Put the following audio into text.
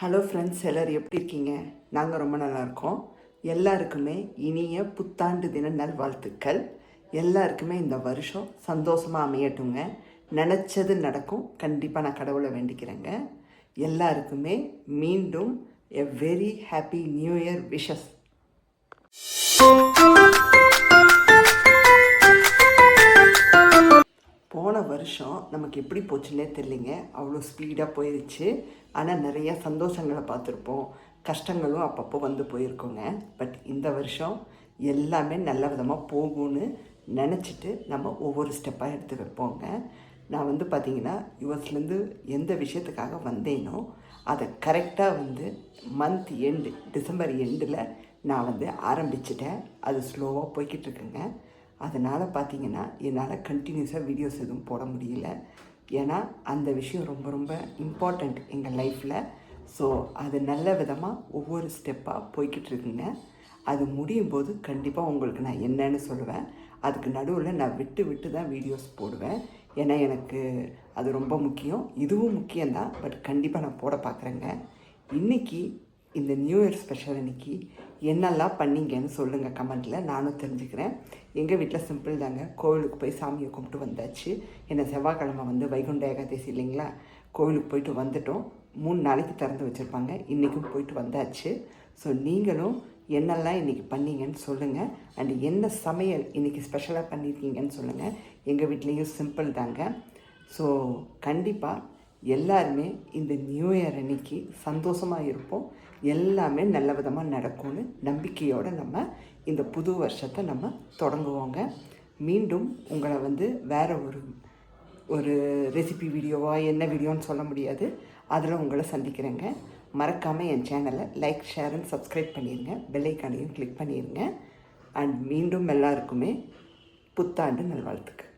Hello friends எல்லோரும் எப்படி இருக்கீங்க? நாங்கள் ரொம்ப நல்லாயிருக்கோம் எல்லாருக்குமே இனிய புத்தாண்டு தின நல்வாழ்த்துக்கள். எல்லாருக்குமே இந்த வருஷம் சந்தோஷமாக அமையட்டுங்க. நினச்சது நடக்கும். கண்டிப்பாக நான் கடவுளை வேண்டிக்கிறேங்க. எல்லாருக்குமே மீண்டும் a very happy new year wishes போன வருஷம் நமக்கு எப்படி போச்சுன்னே தெரிலிங்க அவ்வளோ ஸ்பீடாக போயிடுச்சு ஆனால் நிறைய சந்தோஷங்களை பார்த்துருப்போம். கஷ்டங்களும் அப்பப்போ வந்து போயிருக்கோங்க. பட் இந்த வருஷம் எல்லாமே நல்ல விதமாக போகும்னு நினச்சிட்டு நம்ம ஒவ்வொரு ஸ்டெப்பாக எடுத்து வைப்போங்க. நான் வந்து பார்த்திங்கன்னா யுஎஸ்லேருந்து எந்த விஷயத்துக்காக வந்தேனோ அதை கரெக்டாக வந்து மந்த் எண்டு டிசம்பர் எண்டில் நான் வந்து ஆரம்பிச்சிட்டேன். அது ஸ்லோவாக போய்கிட்டு இருக்குங்க. அதனால் பார்த்தீங்கன்னா என்னால் கண்டினியூஸாக வீடியோஸ் எதுவும் போட முடியல. ஏன்னா அந்த விஷயம் ரொம்ப ரொம்ப இம்பார்ட்டண்ட் எங்கள் லைஃப்பில் ஸோ அது நல்ல விதமாக ஒவ்வொரு ஸ்டெப்பாக போய்கிட்டு இருக்குங்க. அது முடியும் போது கண்டிப்பாக உங்களுக்கு நான் என்னன்னு சொல்லுவேன். அதுக்கு நடுவில் நான் விட்டு விட்டு தான் வீடியோஸ் போடுவேன். ஏன்னா எனக்கு அது ரொம்ப முக்கியம். இதுவும் முக்கியம்தான். பட் கண்டிப்பாக நான் போட பார்க்குறேங்க இன்றைக்கி இந்த நியூ இயர் ஸ்பெஷல் அன்னைக்கு என்னெல்லாம் பண்ணீங்கன்னு சொல்லுங்கள் கமெண்ட்டில் நானும் தெரிஞ்சுக்கிறேன். எங்கள் வீட்டில் சிம்பிள் தாங்க. கோவிலுக்கு போய் சாமியை கும்பிட்டு வந்தாச்சு. என்ன செவ்வாய்க்கிழமை வந்து வைகுண்ட ஏகாதசி இல்லைங்களா? கோவிலுக்கு போயிட்டு வந்துட்டோம். மூணு நாளைக்கு திறந்து வச்சுருப்பாங்க. இன்றைக்கும் போயிட்டு வந்தாச்சு. ஸோ நீங்களும் என்னெல்லாம் இன்றைக்கி பண்ணீங்கன்னு சொல்லுங்கள் அண்ட் என்ன சமையல் இன்றைக்கி ஸ்பெஷலாக பண்ணியிருக்கீங்கன்னு சொல்லுங்கள் எங்கள் வீட்லேயும் சிம்பிள் தாங்க. ஸோ கண்டிப்பாக எல்லாருமே இந்த நியூ இயர் அன்னைக்கு சந்தோஷமாக இருப்போம். எல்லாமே நல்ல விதமாக நடக்கும்னு நம்பிக்கையோடு நம்ம இந்த புது வருஷத்தை நம்ம தொடங்குவோங்க. மீண்டும் உங்களை வந்து வேறு ஒரு ஒரு ரெசிபி வீடியோவா என்ன வீடியோன்னு சொல்ல முடியாது. அதில் உங்களை சந்திக்கிறேங்க. மறக்காமல் என் சேனலை லைக் ஷேர் அண்ட் சப்ஸ்கிரைப் பண்ணிடுங்க பெல்லைக்கானையும் கிளிக் பண்ணிடுங்க அண்ட் மீண்டும் எல்லாருக்குமே புத்தாண்டு நல்வாழ்த்துக்கள்.